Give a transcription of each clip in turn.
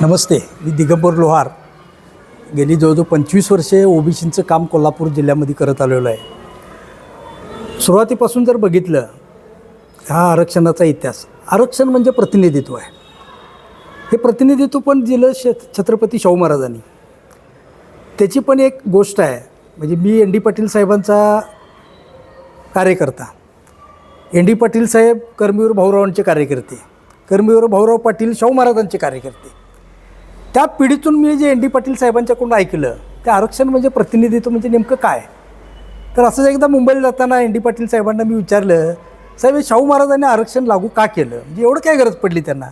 नमस्ते मी दिगंबर लोहार. गेली जवळजवळ पंचवीस वर्षे ओबीसींचं काम कोल्हापूर जिल्ह्यामध्ये करत आलेलो आहे. सुरुवातीपासून जर बघितलं हा आरक्षणाचा इतिहास. आरक्षण म्हणजे प्रतिनिधित्व आहे. हे प्रतिनिधित्व पण दिलं श छत्रपती शाहू महाराजांनी. त्याची पण एक गोष्ट आहे म्हणजे मी एन डी पाटील साहेबांचा कार्यकर्ता. एन डी पाटील साहेब कर्मवीर भाऊरावांचे कार्यकर्ते. कर्मवीर भाऊराव पाटील शाहू महाराजांचे कार्यकर्ते. त्या पिढीतून मी जे एन डी पाटील साहेबांच्याकडून ऐकलं ते आरक्षण म्हणजे प्रतिनिधित्व म्हणजे नेमकं काय? तर असंच एकदा मुंबईला जाताना एन डी पाटील साहेबांना मी विचारलं साहेब शाहू महाराजांनी आरक्षण लागू का केलं? म्हणजे एवढं काय गरज पडली त्यांना?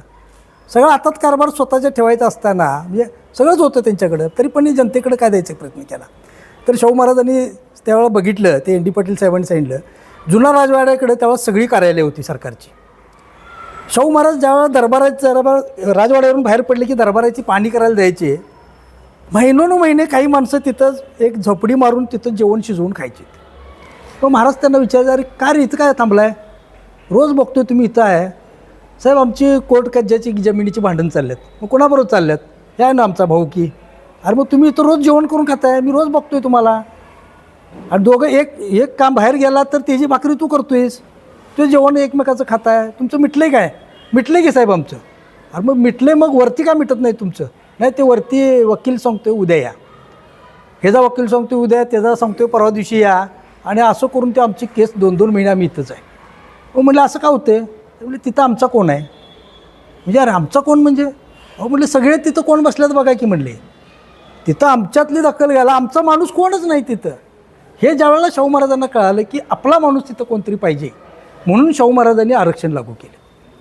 सगळं आताच कारभार स्वतःच्या ठेवायचा असताना म्हणजे सगळंच होतं त्यांच्याकडं तरी पण जनतेकडे काय द्यायचा प्रयत्न केला? तर शाहू महाराजांनी त्यावेळेला बघितलं ते एन डी पाटील साहेबांनी सांगितलं जुना राजवाड्याकडे त्यावेळेला सगळी कार्यालय होती सरकारची. शाहू महाराज ज्यावेळेला दरबाराच्या दरबार राजवाड्यावरून बाहेर पडले की दरबाराची पाणी करायला द्यायचे महिनोन महिने काही माणसं तिथंच एक झोपडी मारून तिथं जेवण शिजवून खायची. मग महाराज त्यांना विचारले अरे का रे इथं काय थांबलाय? रोज बघतो तुम्ही इथं आहे. साहेब आमची कोर्ट कज्जाची जमिनीची भांडण चालल्यात. मग कोणाबरोबर चालल्यात? हे आहे ना आमचा भाऊ की. अरे मग तुम्ही इथं रोज जेवण करून खाताय? मी रोज बघतोय तुम्हाला. आणि दोघं एक एक काम बाहेर गेला तर त्याची भाकरी तू करतोयस. ते जेवण एकमेकाचं खाताय. तुमचं मिटलंय काय? मिटलंय की साहेब आमचं? अरे मग मिटले मग वरती का मिटत नाही तुमचं? नाही ते वरती वकील सांगतो उद्या या. ह्याचा वकील सांगतो उद्या त्याचा सांगतो परवा दिवशी या. आणि असं करून ते आमची केस दोन दोन महिने आम्ही इथंच आहे. मग म्हणलं असं का होते म्हणजे तिथं आमचा कोण आहे? म्हणजे अरे आमचा कोण म्हणजे? अहो म्हटलं सगळे तिथं कोण बसल्यात बघा की म्हणले. तिथं आमच्यातली दखल घ्यायला आमचा माणूस कोणच नाही तिथं. हे ज्यावेळेला शाहू महाराजांना कळालं की आपला माणूस तिथं कोणतरी पाहिजे. म्हणून शाहू महाराजांनी आरक्षण लागू केलं.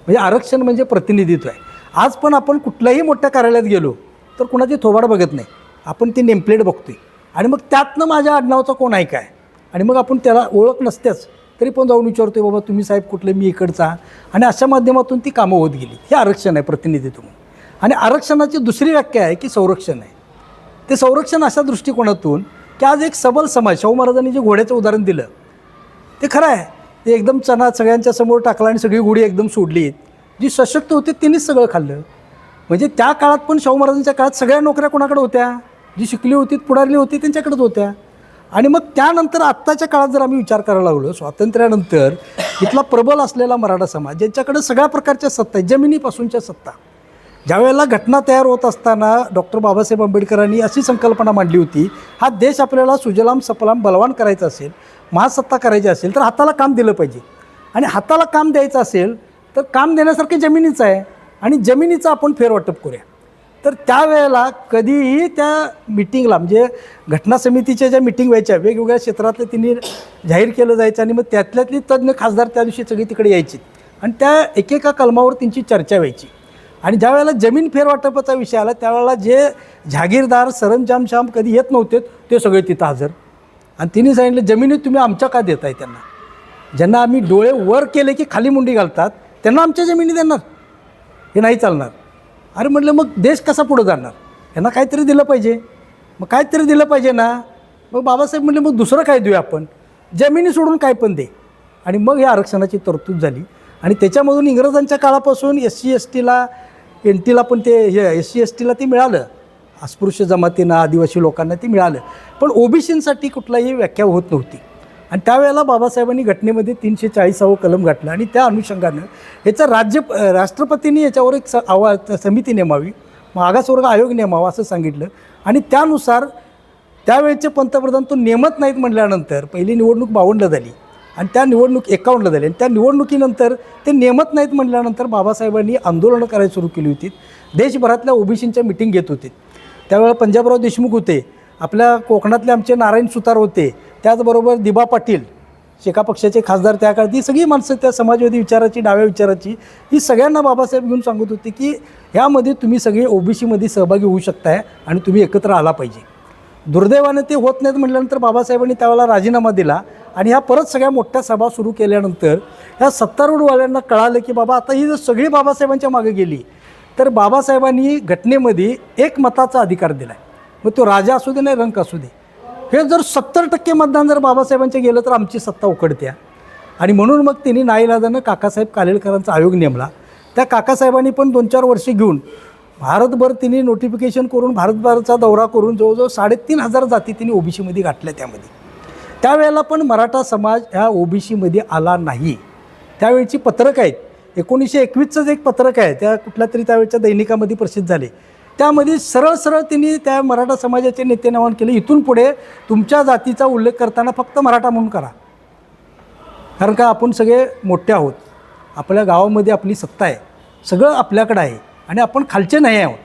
म्हणजे आरक्षण म्हणजे प्रतिनिधित्व आहे. आज पण आपण कुठल्याही मोठ्या कार्यालयात गेलो तर कुणाची थोबाड बघत नाही. आपण ती नेमप्लेट बघतोय. आणि मग त्यातनं माझ्या आडनावाचा कोण आहे काय? आणि मग आपण त्याला ओळख नसत्याच तरी पण जाऊन विचारतोय बाबा तुम्ही साहेब कुठले? मी इकडचा आणि अशा माध्यमातून ती कामं होत गेली. हे आरक्षण आहे प्रतिनिधित्व म्हणून. आणि आरक्षणाची दुसरी व्याख्या आहे की संरक्षण आहे. ते संरक्षण अशा दृष्टिकोनातून की आज एक सबल समाज शाहू महाराजांनी जे घोड्याचं उदाहरण दिलं ते खरं आहे. ते एकदम चना सगळ्यांच्या समोर टाकला आणि सगळी गुढी एकदम सोडली. जी सशक्त होती तिनेच सगळं खाल्लं. म्हणजे त्या काळात पण शाहू महाराजांच्या काळात सगळ्या नोकऱ्या कोणाकडे होत्या? जी शिकली होती पुढारली होती त्यांच्याकडेच होत्या. आणि मग त्यानंतर आत्ताच्या काळात जर आम्ही विचार करायला लागलो स्वातंत्र्यानंतर इथला प्रबल असलेला मराठा समाज ज्यांच्याकडे सगळ्या प्रकारच्या सत्ता आहेत जमिनीपासूनच्या सत्ता ज्यावेळेला घटना तयार होत असताना डॉक्टर बाबासाहेब आंबेडकरांनी अशी संकल्पना मांडली होती हा देश आपल्याला सुजलाम सफलाम बलवान करायचा असेल महासत्ता करायची असेल तर हाताला काम दिलं पाहिजे. आणि हाताला काम द्यायचं असेल तर काम देण्यासारखे जमिनीचं आहे आणि जमिनीचं आपण फेरवाटप करूया. तर त्यावेळेला कधीही त्या मिटिंगला म्हणजे घटना समितीच्या ज्या मिटिंग व्हायच्या वेगवेगळ्या क्षेत्रातले तिने जाहीर केलं जायचं आणि मग त्यातल्यातली तज्ज्ञ खासदार त्या दिवशी सगळी तिकडे यायची. आणि त्या एकेका कलमावर त्यांची चर्चा व्हायची. आणि ज्या वेळेला जमीन फेरवाटपाचा विषय आला त्यावेळेला जे जहागीरदार सरंजामशाम कधी येत नव्हते ते सगळे तिथं हजर. आणि तिने सांगितलं जमिनी तुम्ही आमच्या का देताय त्यांना? ज्यांना आम्ही डोळे वर केले की खाली मुंडी घालतात त्यांना आमच्या जमिनी देणार? हे नाही चालणार. अरे म्हटलं मग देश कसा पुढं जाणार? यांना काहीतरी दिलं पाहिजे. मग काहीतरी दिलं पाहिजे ना. मग बाबासाहेब म्हटले मग दुसरं काय देऊ आपण? जमिनी सोडून काय पण दे. आणि मग या आरक्षणाची तरतूद झाली. आणि त्याच्यामधून इंग्रजांच्या काळापासून एस सी एस टीला एन टीला पण ते हे एस सी एस टीला ते मिळालं. अस्पृश्य जमातींना आदिवासी लोकांना ते मिळालं. पण ओबीसींसाठी कुठलाही व्याख्या होत नव्हती. आणि त्यावेळेला बाबासाहेबांनी घटनेमध्ये तीनशे चाळीसावं कलम घातलं आणि त्या अनुषंगानं याचा राज्य राष्ट्रपतींनी याच्यावर एक स आवा समिती नेमावी मागासवर्ग आयोग नेमावा असं सांगितलं. आणि त्यानुसार त्यावेळेचे पंतप्रधान तो नेमत नाहीत म्हटल्यानंतर पहिली निवडणूक बावन्नला झाली. आणि त्या निवडणूक एकावन्नला झाली. आणि त्या निवडणुकीनंतर ते नेमत नाहीत म्हटल्यानंतर बाबासाहेबांनी आंदोलनं करायला सुरू केली होती. देशभरातल्या ओबीसींच्या मिटिंग घेत होते. त्यावेळेला पंजाबराव देशमुख होते. आपल्या कोकणातले आमचे नारायण सुतार होते. त्याचबरोबर दिबा पाटील शेका पक्षाचे खासदार त्या काळात ही सगळी माणसं त्या समाजवादी विचाराची डाव्या विचाराची ही सगळ्यांना बाबासाहेब घेऊन सांगत होते की ह्यामध्ये तुम्ही सगळे ओबीसीमध्ये सहभागी होऊ शकताय आणि तुम्ही एकत्र आला पाहिजे. दुर्दैवाने ते होत नाहीत म्हटल्यानंतर बाबासाहेबांनी त्यावेळेला राजीनामा दिला. आणि ह्या परत सगळ्या मोठ्या सभा सुरू केल्यानंतर ह्या सत्तारूढवाल्यांना कळालं की बाबा आता ही जर सगळी बाबासाहेबांच्या मागे गेली तर बाबासाहेबांनी घटनेमध्ये एक मताचा अधिकार दिला आहे मग तो राजा असू दे नाही रंक असू दे. हे जर सत्तर टक्के मतदान जर बाबासाहेबांचे गेलं तर आमची सत्ता उकडत्या. आणि म्हणून मग त्यांनी नाईलाजानं काकासाहेब कालेलकरांचा आयोग नेमला. त्या काकासाहेबांनी पण दोन चार वर्षे घेऊन भारतभर तिने नोटिफिकेशन करून भारतभरचा दौरा करून जवळजवळ साडेतीन हजार जाती तिने ओबीसीमध्ये गाठल्या त्यामध्ये. त्यावेळेला पण मराठा समाज ह्या ओबीसीमध्ये आला नाही. त्यावेळची पत्रक आहेत. एकोणीसशे एकवीसचंच एक पत्रक आहे. त्या कुठल्या तरी त्यावेळच्या दैनिकामध्ये प्रसिद्ध झाले. त्यामध्ये सरळ सरळ त्यांनी त्या मराठा समाजाचे नेते नवान केले. इथून पुढे तुमच्या जातीचा उल्लेख करताना फक्त मराठा म्हणून करा. कारण का आपण सगळे मोठे आहोत. आपल्या गावामध्ये आपली सत्ता आहे. सगळं आपल्याकडं आहे. आणि आपण खालचे नाही आहोत.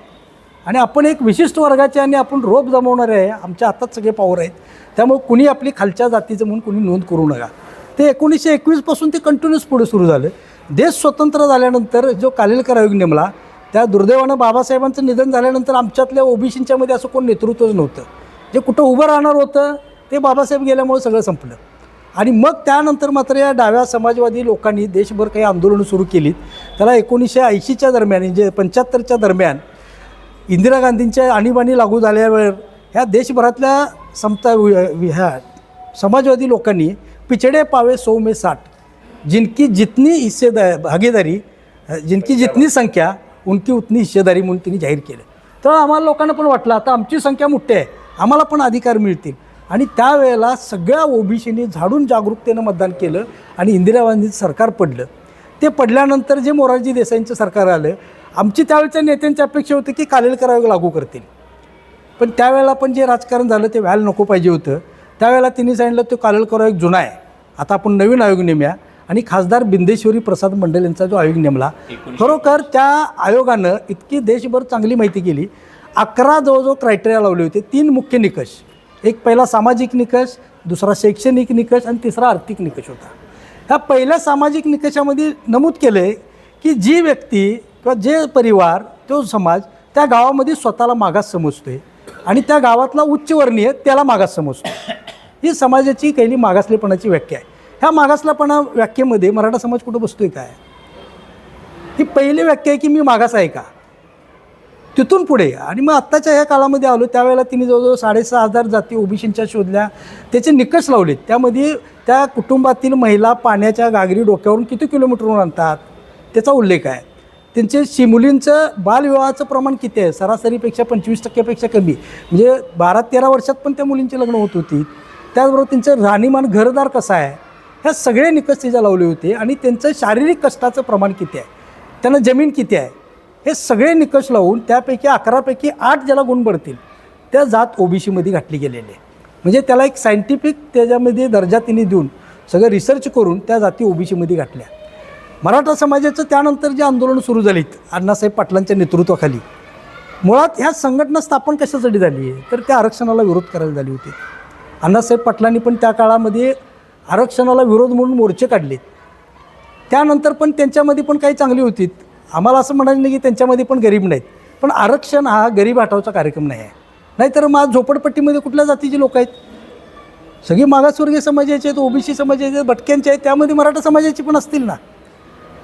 आणि आपण एक विशिष्ट वर्गाचे आणि आपण रोप जमवणारे आहे आमच्या हातात सगळे पावर आहेत. त्यामुळे कुणी आपली खालच्या जातीचं म्हणून कुणी नोंद करू नका. ते एकोणीसशे एकवीसपासून ते कंटिन्यूस पुढे सुरू झालं. देश स्वतंत्र झाल्यानंतर जो कालेलकर आयोग नेमला त्या दुर्दैवानं बाबासाहेबांचं निधन झाल्यानंतर आमच्यातल्या ओबीसींच्यामध्ये असं कोण नेतृत्वच नव्हतं. जे कुठं उभं राहणार होतं ते बाबासाहेब गेल्यामुळे सगळं संपलं. आणि मग त्यानंतर मात्र या डाव्या समाजवादी लोकांनी देशभर काही आंदोलनं सुरू केलीत. त्याला एकोणीसशे ऐंशीच्या दरम्यान म्हणजे पंच्याहत्तरच्या दरम्यान इंदिरा गांधींच्या आणीबाणी लागू झाल्यावर ह्या देशभरातल्या समता वि- वि- ह्या समाजवादी लोकांनी पिछडे पावे सौ मे साठ जिनकी जितनी हिस्सेदा भागीदारी जिनकी जितनी संख्या उनकी उतनी हिस्सेदारी म्हणून त्यांनी जाहीर केलं. तर आम्हाला लोकांना पण वाटलं आता आमची संख्या मोठी आहे आम्हाला पण अधिकार मिळतील. आणि त्यावेळेला सगळ्या ओबीसीनी झाडून जागरूकतेनं मतदान केलं आणि इंदिरा गांधीचं सरकार पडलं. ते पडल्यानंतर जे मोरारजी देसाईंचं सरकार आलं आमची त्यावेळच्या नेत्यांची अपेक्षा होती की कालेलकर आयोग लागू करतील. पण त्यावेळेला पण जे राजकारण झालं ते व्हायला नको पाहिजे होतं. त्यावेळेला तिने सांगितलं तो कालेलकर आयोग जुना आहे. आता आपण नवीन आयोग नेमूया. आणि खासदार बिंदेश्वरी प्रसाद मंडल यांचा जो आयोग नेमला खरोखर त्या आयोगानं इतकी देशभर चांगली माहिती केली. अकरा जवळजवळ क्रायटेरिया लावले होते तीन मुख्य निकष. एक पहिला सामाजिक निकष दुसरा शैक्षणिक निकष आणि तिसरा आर्थिक निकष होता. ह्या पहिल्या सामाजिक निकषामध्ये नमूद केलं आहे की जी व्यक्ती किंवा जे परिवार तो समाज त्या गावामध्ये स्वतःला मागास समजतोय आणि त्या गावातला उच्चवर्णीय त्याला मागास समजतो ही समाजाची पहिली मागासलेपणाची व्याख्या आहे. ह्या मागासलेपणा व्याख्येमध्ये मराठा समाज कुठं बसतोय काय? ही पहिली व्याख्या आहे की मी मागास आहे का? तिथून पुढे. आणि मग आत्ताच्या ह्या काळामध्ये आलो त्यावेळेला तिने जवळजवळ साडेसहा हजार जाती ओबीसींच्या शोधल्या त्याचे निकष लावलेत. त्यामध्ये त्या कुटुंबातील महिला पाण्याच्या गागरी डोक्यावरून किती किलोमीटरवरून आणतात त्याचा उल्लेख आहे. त्यांचे शि मुलींचं बालविवाहाचं प्रमाण किती आहे? सरासरीपेक्षा पंचवीस टक्क्यापेक्षा कमी. म्हणजे बारा तेरा वर्षात पण त्या मुलींची लग्न होत होती. त्याचबरोबर त्यांचं राहणीमान घरदार कसं आहे? ह्या सगळे निकष तिच्या लावले होते आणि त्यांचं शारीरिक कष्टाचं प्रमाण किती आहे? त्यांना जमीन किती आहे? हे सगळे निकष लावून त्यापैकी अकरापैकी आठ ज्याला गुण पडतील त्या जात ओबीसीमध्ये घातली गेलेली आहे. म्हणजे त्याला एक सायंटिफिक त्याच्यामध्ये दर्जा तिने देऊन सगळं रिसर्च करून त्या जाती ओबीसीमध्ये घातल्या. मराठा समाजाचं त्यानंतर जे आंदोलन सुरू झालीत अण्णासाहेब पाटलांच्या नेतृत्वाखाली मुळात ह्या संघटना स्थापन कशासाठी झाली आहे? तर त्या आरक्षणाला विरोध करायला झाली होती. अण्णासाहेब पाटलांनी पण त्या काळामध्ये आरक्षणाला विरोध म्हणून मोर्चे काढले त्यानंतर पण त्यांच्यामध्ये पण काही चांगली होती. आम्हाला असं म्हणायचं नाही की त्यांच्यामध्ये पण गरीब नाहीत. पण आरक्षण हा गरीब हटावचा कार्यक्रम नाही आहे. नाहीतर मग झोपडपट्टीमध्ये कुठल्या जातीचे लोक आहेत? सगळी मागासवर्गीय समाजाचे आहेत ओबीसी समाजाचे आहेत भटक्यांचे आहेत त्यामध्ये मराठा समाजाची पण असतील ना?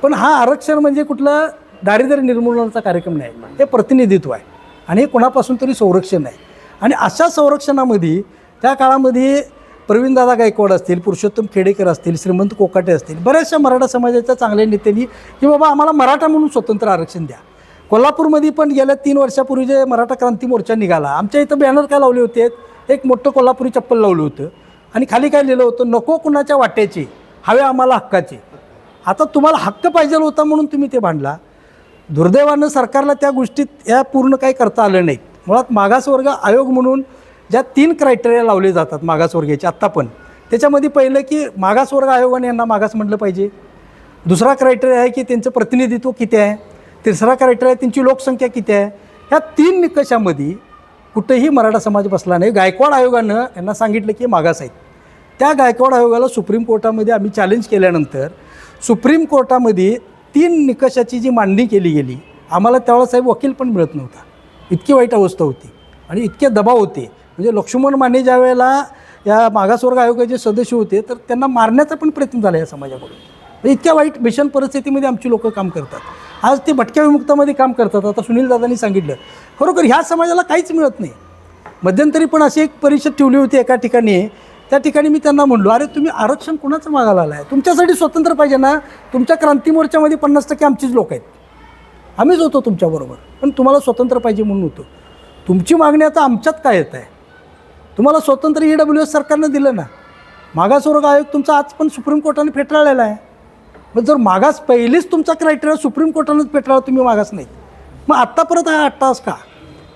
पण हा आरक्षण म्हणजे कुठला दारिद्र्य निर्मूलनाचा कार्यक्रम नाही. हे प्रतिनिधित्व आहे. आणि हे कोणापासून तरी संरक्षण आहे. आणि अशा संरक्षणामध्ये त्या काळामध्ये प्रवीणदादा गायकवाड असतील पुरुषोत्तम खेडेकर असतील श्रीमंत कोकाटे असतील बऱ्याचशा मराठा समाजाच्या चांगल्या नेत्यांनी की बाबा आम्हाला मराठा म्हणून स्वतंत्र आरक्षण द्या. कोल्हापूरमध्ये पण गेल्या तीन वर्षापूर्वी जे मराठा क्रांती मोर्चा निघाला आमच्या इथं बॅनर काय लावले होते? एक मोठं कोल्हापुरी चप्पल लावलं होतं. आणि खाली काय लिहिलं होतं? नको कुणाच्या वाट्याचे हवे आम्हाला हक्काचे. आता तुम्हाला हक्क पाहिजे होता म्हणून तुम्ही ते भांडला. दुर्दैवानं सरकारला त्या गोष्टीत या पूर्ण काही करता आलं नाही. मुळात मागासवर्ग आयोग म्हणून ज्या तीन क्रायटेरिया लावले जातात मागासवर्गीयाचे आत्ता पण. त्याच्यामध्ये पहिलं की मागासवर्ग आयोगाने यांना मागास म्हटलं पाहिजे. दुसरा क्रायटेरिया आहे की त्यांचं प्रतिनिधित्व किती आहे. तिसरा क्रायटेरिया त्यांची लोकसंख्या किती आहे. ह्या तीन निकषामध्ये कुठेही मराठा समाज बसला नाही. गायकवाड आयोगानं यांना सांगितलं की मागास आहेत. त्या गायकवाड आयोगाला सुप्रीम कोर्टामध्ये आम्ही चॅलेंज केल्यानंतर सुप्रीम कोर्टामध्ये तीन निकषाची जी मांडणी केली गेली आम्हाला त्यावेळेला साहेब वकील पण मिळत नव्हता. इतकी वाईट अवस्था होती आणि इतके दबाव होते. म्हणजे लक्ष्मण माने ज्या वेळेला या मागासवर्ग आयोगाचे सदस्य होते तर त्यांना मारण्याचा पण प्रयत्न झाला या समाजाकडून. म्हणजे इतक्या वाईट भीषण परिस्थितीमध्ये आमची लोकं काम करतात. आज ते भटक्या विमुक्तामध्ये काम करतात. आता सुनील दादांनी सांगितलं खरोखर ह्या समाजाला काहीच मिळत नाही. मध्यंतरी पण अशी एक परिषद ठेवली होती एका ठिकाणी. त्या ठिकाणी मी त्यांना म्हणलो अरे तुम्ही आरक्षण कुणाचं मागायला आलं आहे तुमच्यासाठी स्वतंत्र पाहिजे ना? तुमच्या क्रांती मोर्चामध्ये पन्नास टक्के आमचीच लोक आहेत. आम्हीच होतो तुमच्याबरोबर पण तुम्हाला स्वतंत्र पाहिजे म्हणून होतो. तुमची मागणी आता आमच्यात काय येत आहे तुम्हाला स्वतंत्र ई डब्ल्यू एस सरकारनं दिलं ना. मागासवर्ग आयोग तुमचा आज पण सुप्रीम कोर्टाने फेटाळलेला आहे. मग जर मागास पहिलीच तुमचा क्रायटेरिया सुप्रीम कोर्टानंच फेटाळला तुम्ही मागास नाहीत. मग आत्ता परत हा आठ तास का?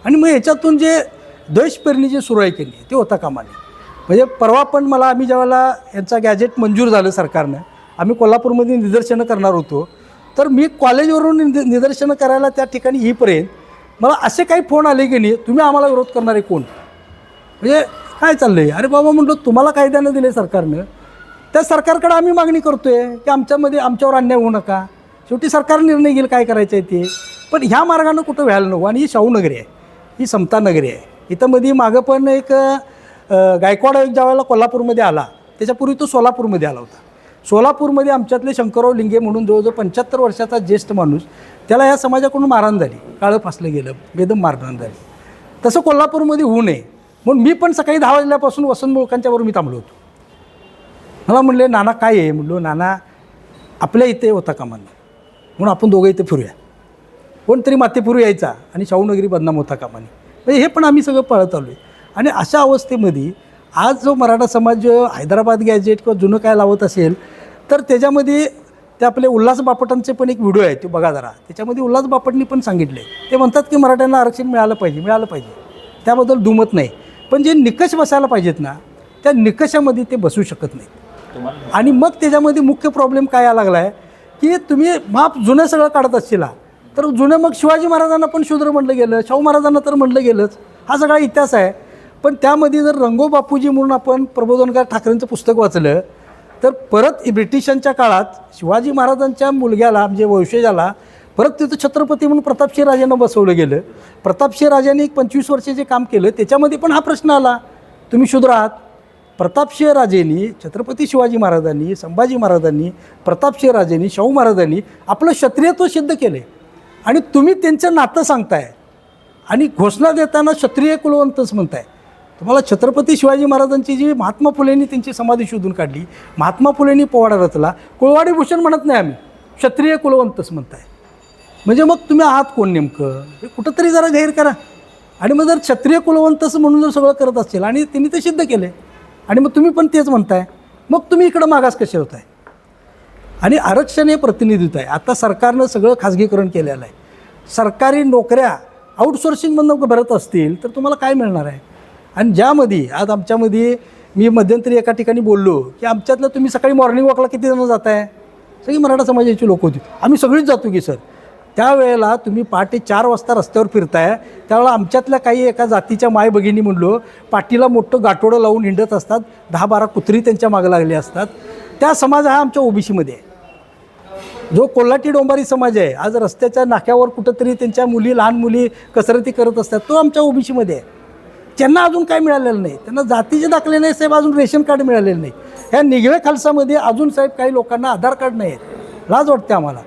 आणि मग ह्याच्यातून जे द्वेषपेरणी जी सुरू आहे केली ते होता कामाने. म्हणजे परवा पण मला आम्ही ज्यावेळेला यांचा गॅजेट मंजूर झालं सरकारनं आम्ही कोल्हापूरमध्ये निदर्शनं करणार होतो. तर मी कॉलेजवरून निद निदर्शनं करायला त्या ठिकाणी येईपर्यंत मला असे काही फोन आले की नाही तुम्ही आम्हाला विरोध करणारे कोण? म्हणजे काय चाललं आहे अरे बाबा म्हणलो तुम्हाला कायद्यानं दिले सरकारनं. त्या सरकारकडे आम्ही मागणी करतोय की आमच्यामध्ये आमच्यावर अन्याय होऊ नका. शेवटी सरकार निर्णय घेईल काय करायचं आहे ते. पण ह्या मार्गानं कुठं व्हायला नको? आणि ही शाहू नगरी आहे. ही समता नगरी आहे. इथं मध्ये मागं पण एक गायकवाड आयोग ज्या वेळेला कोल्हापूरमध्ये आला त्याच्यापूर्वी तो सोलापूरमध्ये आला होता. सोलापूरमध्ये आमच्यातले शंकरराव लिंगे म्हणून जवळजवळ पंच्याहत्तर वर्षाचा ज्येष्ठ माणूस त्याला या समाजाकडून मारहाण झाली. काळं फासलं गेलं बेदम मारहाण झाली. तसं कोल्हापूरमध्ये होऊ नये. म्हणून मी पण सकाळी दहा वाजल्यापासून वसंत मोळकांच्यावर मी थांबलो होतो. मला म्हणले नाना काय आहे? म्हणलो नाना आपल्या इथे होता कामा नये म्हणून आपण दोघं इथे फिरूया. कोणतरी मातेपूर्वी यायचा आणि शाहूनगरी बदनाम होता कामा नये म्हणजे हे पण आम्ही सगळं पळत आलो आहे आणि अशा अवस्थेमध्ये आज जो मराठा समाज हैदराबाद गॅजेट किंवा जुनं काय लावत असेल तर त्याच्यामध्ये ते आपले उल्हास बापटांचे पण एक व्हिडिओ आहे तो बघा जरा. त्याच्यामध्ये उल्हास बापटनी पण सांगितले ते म्हणतात की मराठ्यांना आरक्षण मिळालं पाहिजे मिळालं पाहिजे. त्याबद्दल दुमत नाही. पण जे निकष बसायला पाहिजेत ना त्या निकषामध्ये ते बसू शकत नाहीत. आणि मग त्याच्यामध्ये मुख्य प्रॉब्लेम काय यायला लागला आहे की तुम्ही माप जुनं सगळं काढत असशिला तर जुनं मग शिवाजी महाराजांना पण शूद्र म्हटलं गेलं शाहू महाराजांना तर म्हटलं गेलंच हा सगळा इतिहास आहे. पण त्यामध्ये जर रंगो बापूजी म्हणून आपण प्रबोधनकार ठाकरेंचं पुस्तक वाचलं तर परत ब्रिटिशांच्या काळात शिवाजी महाराजांच्या मुलग्याला म्हणजे वंशजाला परत तिथं छत्रपती म्हणून प्रतापसिंह राजांना बसवलं गेलं. प्रतापसिंह राजांनी एक पंचवीस वर्षे जे काम केलं त्याच्यामध्ये पण हा प्रश्न आला. तुम्ही शूद्र आहात प्रतापसिंह राजेंनी छत्रपती शिवाजी महाराजांनी संभाजी महाराजांनी प्रतापसिंह राजेंनी शाहू महाराजांनी आपलं क्षत्रियत्व सिद्ध केले आणि तुम्ही त्यांचं नातं सांगताय. आणि घोषणा देताना क्षत्रिय कुलवंतच म्हणताय. तुम्हाला छत्रपती शिवाजी महाराजांची जी महात्मा फुलेंनी त्यांची समाधी शोधून काढली महात्मा फुलेंनी पोवाडा रचला कुळवाडी भूषण म्हणत नाही आम्ही. क्षत्रिय कुलवंतच म्हणताय. म्हणजे मग तुम्ही आहात कोण नेमकं? हे कुठंतरी जरा जाहीर करा. आणि मग जर क्षत्रिय कुलवंतच म्हणून जर सगळं करत असेल आणि त्यांनी ते सिद्ध केले आणि मग तुम्ही पण तेच म्हणताय मग तुम्ही इकडं मागास कसे होताय? आणि आरक्षण हे प्रतिनिधित्व आहे. आता सरकारनं सगळं खाजगीकरण केलेलं आहे. सरकारी नोकऱ्या आउटसोर्सिंगमधनं भरत असतील तर तुम्हाला काय मिळणार आहे? आणि ज्यामध्ये आज आमच्यामध्ये मी मध्यंतरी एका ठिकाणी बोललो की आमच्यातलं तुम्ही सकाळी मॉर्निंग वॉकला किती जण जात आहे सगळी मराठा समाजाची लोक होती. आम्ही सगळीच जातो की सर. त्यावेळेला तुम्ही पहाटे चार वाजता रस्त्यावर फिरताय. त्यावेळेला आमच्यातल्या काही एका जातीच्या माय भगिनी म्हणलो पाठीला मोठं गाठोडं लावून हिंडत असतात. दहा बारा कुत्री त्यांच्या मागं लागले असतात. त्या समाज हा आमच्या ओबीसीमध्ये आहे. जो कोल्हाटी डोंबारी समाज आहे आज रस्त्याच्या नाक्यावर कुठंतरी त्यांच्या मुली लहान मुली कसरती करत असतात तो आमच्या ओबीसीमध्ये आहे. त्यांना अजून काय मिळालेलं नाही. त्यांना जातीचे दाखले नाही साहेब अजून रेशन कार्ड मिळालेलं नाही. ह्या निगवे खालसामध्ये अजून साहेब काही लोकांना आधार कार्ड नाही आहेत. लाज वाटते आम्हाला.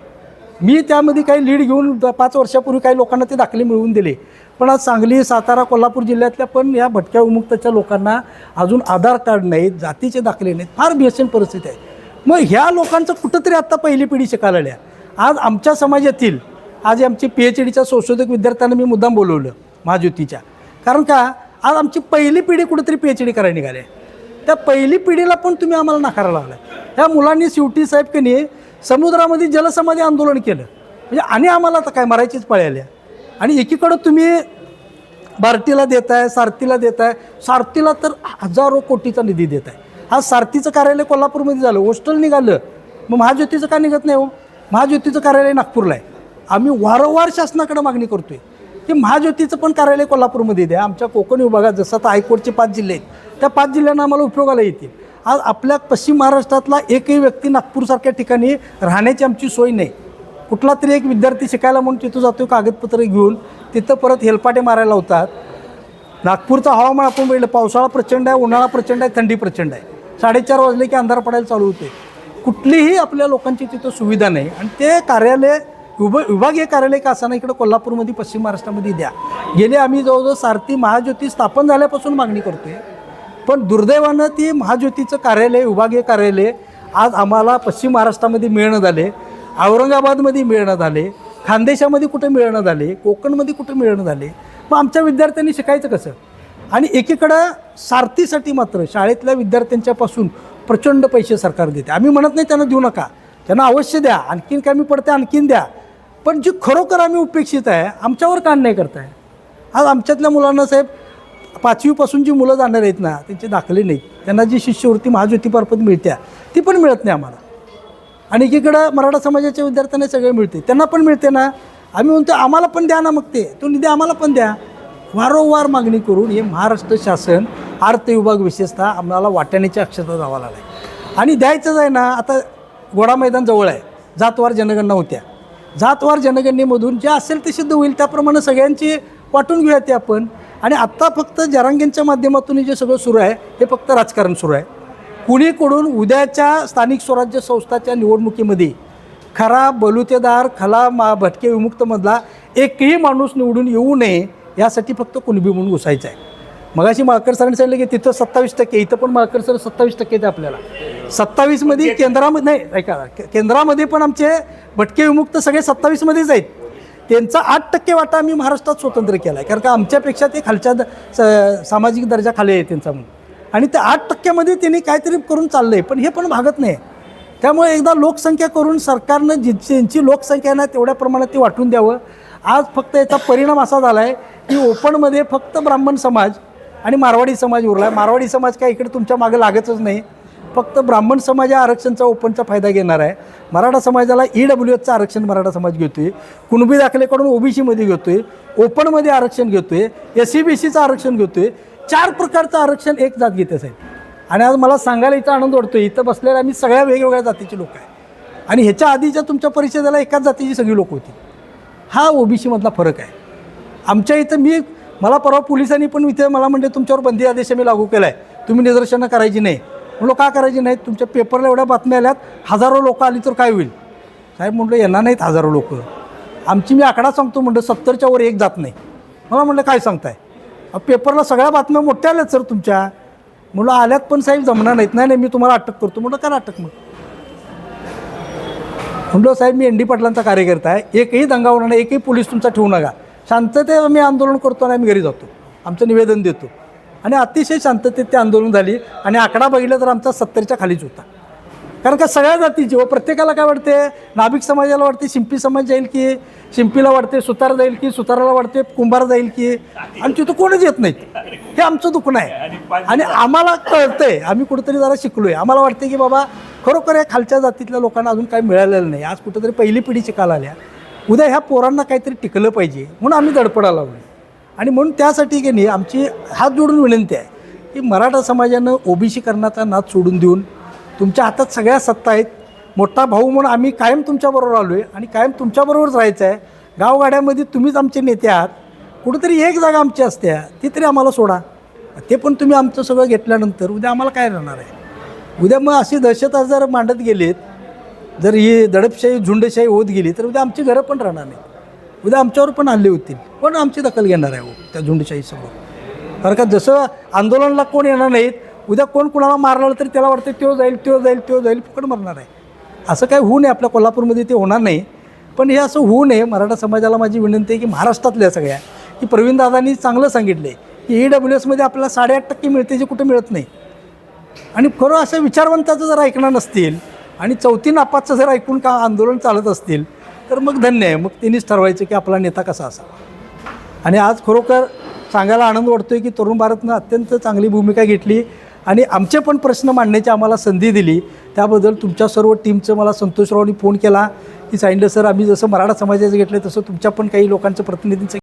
मी त्यामध्ये काही लीड घेऊन द- पाच वर्षापूर्वी काही लोकांना ते दाखले मिळवून दिले. पण आज सांगली सातारा कोल्हापूर जिल्ह्यातल्या पण या भटक्या विमुक्ताच्या लोकांना अजून आधार कार्ड नाहीत जातीचे दाखले नाहीत फार बेसन परिस्थिती आहे. मग ह्या लोकांचं कुठंतरी आत्ता पहिली पिढी शिकायला आल्या आज आमच्या समाजातील आज आमची पी एच डीच्या संशोधक विद्यार्थ्यांना मी मुद्दाम बोलवलं महाज्योतीच्या. कारण का आज आमची पहिली पिढी कुठेतरी पी एच डी करायला निघाली आहे. त्या पहिली पिढीला पण तुम्ही आम्हाला नाकारायला लागला ह्या मुलांनी शेवटी साहेब की नाही समुद्रामध्ये जलसमाधी आंदोलन केलं. म्हणजे आणि आम्हाला आता काय मरायचीच पाळी आल्या आणि एकीकडं तुम्ही बार्टीला देत आहे सारथीला देत आहे सारथीला तर हजारो कोटीचा निधी देत आहे आज सारथीचं कार्यालय कोल्हापूरमध्ये झालं हॉस्टेल निघालं. मग महाज्योतीचं का निघत नाही हो? महाज्योतीचं कार्यालय नागपूरला आहे. आम्ही वारंवार शासनाकडे मागणी करतोय. की महाज्योतीचं पण कार्यालय कोल्हापूरमध्ये द्या. आमच्या कोकण विभागात जसं आता हायकोर्टचे पाच जिल्हे आहेत त्या पाच जिल्ह्यांना आम्हाला उपयोगाला येतील. आज आपल्या पश्चिम महाराष्ट्रातला एकही व्यक्ती नागपूरसारख्या ठिकाणी राहण्याची आमची सोय नाही. कुठला तरी एक विद्यार्थी शिकायला म्हणून तिथं जातो कागदपत्र घेऊन. तिथं परत हेलपाटे मारायला होतात नागपूरचं हवामान आपण बघितलं पावसाळा प्रचंड आहे उन्हाळा प्रचंड आहे थंडी प्रचंड आहे. साडेचार वाजले की अंधार पडायला चालू होते कुठलीही आपल्या लोकांची तिथं सुविधा नाही. आणि ते कार्यालय विभ विभागीय कार्यालय का असताना इकडं कोल्हापूरमध्ये पश्चिम महाराष्ट्रामध्ये द्या. गेले आम्ही जवळजवळ सारथी महाज्योती स्थापन झाल्यापासून मागणी करतोय. पण दुर्दैवानं ती महाज्योतीचं कार्यालय विभागीय कार्यालय आज आम्हाला पश्चिम महाराष्ट्रामध्ये मिळणं झाले औरंगाबादमध्ये मिळणं झाले खानदेशामध्ये कुठे मिळणं झाले कोकणमध्ये कुठे मिळणं झाले मग आमच्या विद्यार्थ्यांनी शिकायचं कसं? आणि एकीकडं सारथीसाठी मात्र शाळेतल्या विद्यार्थ्यांच्यापासून प्रचंड पैसे सरकार देते. आम्ही म्हणत नाही त्यांना देऊ नका. त्यांना अवश्य द्या. आणखीन कमी पडते आणखीन द्या. पण जी खरोखर आम्ही उपेक्षित आहे आमच्यावर कान नाही करताय. आज आमच्यातल्या मुलांना साहेब पाचवीपासून जी मुलं जाणार आहेत ना त्यांचे दाखले नाहीत त्यांना जी शिष्यवृत्ती महाज्योतीमार्फत मिळत्या ती पण मिळत नाही आम्हाला. आणि एकीकडं मराठा समाजाच्या विद्यार्थ्यांना सगळे मिळते. त्यांना पण मिळते ना. आम्ही म्हणतो आम्हाला पण द्या ना मग ते. तो निधी आम्हाला पण द्या. वारंवार मागणी करून हे महाराष्ट्र शासन अर्थ विभाग विशेषतः आम्हाला वाट्याण्याच्या अक्षता जावा लागला आणि द्यायचंच आहे ना आता घोडा मैदान जवळ आहे. जातवार जनगणना होत्या. जातवार जनगणनेमधून जे असेल ते सिद्ध होईल त्याप्रमाणे सगळ्यांची वाटून घेऊया ते आपण. आणि आत्ता फक्त जरांगेंच्या माध्यमातून हे जे सगळं सुरू आहे हे फक्त राजकारण सुरू आहे. कुणीकडून उद्याच्या स्थानिक स्वराज्य संस्थाच्या निवडणुकीमध्ये खरा बलुतेदार खला मा भटके विमुक्तमधला एकही माणूस निवडून येऊ नये यासाठी फक्त कुणबी म्हणून घुसायचं आहे. मगाशी माळकर सरांनी सांगितलं की तिथं सत्तावीस टक्के इथं पण माळकर सर सत्तावीस टक्के येते आपल्याला. सत्तावीसमध्ये केंद्रामध्ये नाही ऐका केंद्रामध्ये पण आमचे भटके विमुक्त सगळे सत्तावीसमध्येच आहेत. त्यांचा आठ टक्के वाटा आम्ही महाराष्ट्रात स्वतंत्र केला आहे कारण का आमच्यापेक्षा ते खालच्या द- स- सामाजिक दर्जा खाली आहे त्यांचा म्हणून. आणि त्या आठ टक्क्यामध्ये त्यांनी काहीतरी करून चाललं आहे पण हे पण भागत नाही. त्यामुळे एकदा लोकसंख्या करून सरकारनं जी ज्यांची लोकसंख्या ना तेवढ्या प्रमाणात ते वाटून द्यावं. आज फक्त याचा परिणाम असा झाला आहे की ओपनमध्ये फक्त ब्राह्मण समाज आणि मारवाडी समाज उरला आहे मारवाडी समाज काय इकडे तुमच्या मागं लागतच नाही. फक्त ब्राह्मण समाज या आरक्षणचा ओपनचा फायदा घेणार आहे. मराठा समाजाला ई डब्ल्यू एचचं आरक्षण मराठा समाज घेतोय. कुणबी दाखलेकडून ओबीसीमध्ये घेतोय. ओपनमध्ये आरक्षण घेतोय. एस सी बी सीचं आरक्षण घेतोय. चार प्रकारचं आरक्षण एक जात घेते साहेब. आणि आज मला सांगायला इथं आनंद वाटतो इथं बसलेल्या आम्ही सगळ्या वेगवेगळ्या जातीचे लोक आहे. आणि ह्याच्या आधीच्या तुमच्या परिषदेला एकाच जातीची सगळी लोक होती. हा ओबीसीमधला फरक आहे. आमच्या इथं मी मला परवा पोलिसांनी पण इथे मला म्हणजे तुमच्यावर बंदी आदेश मी लागू केला आहे तुम्ही निदर्शनं करायची नाही. म्हणलो का करायची? नाहीत तुमच्या पेपरला एवढ्या बातम्या आल्यात हजारो लोक आली तर काय होईल? साहेब म्हटलं येणार नाहीत हजारो लोक. आमची मी आकडा सांगतो म्हणलं सत्तरच्या वर एक जात नाही. मला म्हणलं काय सांगताय? पेपरला सगळ्या बातम्या मोठ्या आल्यात सर तुमच्या. म्हणलं आल्यात पण साहेब जमणार नाहीत. नाही नाही मी तुम्हाला अटक करतो. म्हणलं काय अटक मग? म्हणलो साहेब मी एन डी पाटलांचा कार्यकर्ता आहे. एकही दंगा होणार नाही. एकही पोलीस तुमचा ठेवू नका. शांततेत आम्ही आंदोलन करतो आणि आम्ही घरी जातो. आमचं निवेदन देतो. आणि अतिशय शांततेत ते आंदोलन झाली आणि आकडा बघितला तर आमचा सत्तरच्या खालीच होता. कारण का सगळ्या जातीची व प्रत्येकाला काय वाटते? नाभिक समाजाला वाटते शिंपी समाज जाईल की? शिंपीला वाटते सुतार जाईल की? सुताराला वाटते कुंभार जाईल की? आणि तिथं कोणच येत नाहीत. हे आमचं दुखणं आहे. आणि आम्हाला कळतंय आम्ही कुठेतरी जरा शिकलो आहे आम्हाला वाटते की बाबा खरोखर या खालच्या जातीतल्या लोकांना अजून काही मिळालेलं नाही. आज कुठेतरी पहिली पिढी शिकायला आल्या. उद्या ह्या पोरांना काहीतरी टिकलं पाहिजे. म्हणून आम्ही दडपडायला लागलो आणि म्हणून त्यासाठी की नाही आमची हात जोडून विनंती आहे की मराठा समाजानं ओबीसीकरणाचा नाद सोडून देऊन तुमच्या हातात सगळ्या सत्ता आहेत. मोठा भाऊ म्हणून आम्ही कायम तुमच्याबरोबर आलो आहे आणि कायम तुमच्याबरोबरच राहायचं आहे. गावगाड्यामध्ये तुम्हीच आमचे नेते आहात. कुठेतरी एक जागा आमची असते. ती तरी आम्हाला सोडा. ते पण तुम्ही आमचं सगळं घेतल्यानंतर उद्या आम्हाला काय राहणार आहे? उद्या मग अशी दहशत जर मांडत गेलेत जर ही दडपशाही झुंडशाही होत गेली तर उद्या आमची घरं पण राहणार नाही उद्या आमच्यावर पण हल्ले होतील. पण आमची दखल घेणार आहे हो त्या झुंडशाहीसमोर कारण का जसं आंदोलनाला कोण येणार नाहीत उद्या कोण कुणाला मारलं तर त्याला वाटतं त्यो जाईल त्यो जाईल त्यो जाईल फुकट मरणार आहे. असं काय होऊ नये आपल्या कोल्हापूरमध्ये ते होणार नाही. पण हे असं होऊ नये मराठा समाजाला माझी विनंती आहे की महाराष्ट्रातल्या सगळ्या की प्रवीणदादांनी चांगलं सांगितलं आहे की ई डब्ल्यू एसमध्ये आपल्याला साडेआठ टक्के मिळते जे कुठं मिळत नाही. आणि खरं असं विचारवंताचं जर ऐकणार नसतील आणि चौथी नापाचं जर ऐकून का आंदोलन चालत असतील तर मग धन्य आहे. मग त्यांनीच ठरवायचं की आपला नेता कसा असावा. आणि आज खरोखर सांगायला आनंद वाटतो आहे की तरुण भारतनं अत्यंत चांगली भूमिका घेतली आणि आमचे पण प्रश्न मांडण्याची आम्हाला संधी दिली. त्याबद्दल तुमच्या सर्व टीमचं मला संतोषरावनी फोन केला की सांगितलं सर आम्ही जसं मराठा समाजाचं घेतलं तसं तुमच्या पण काही लोकांचं प्रतिनिधींचं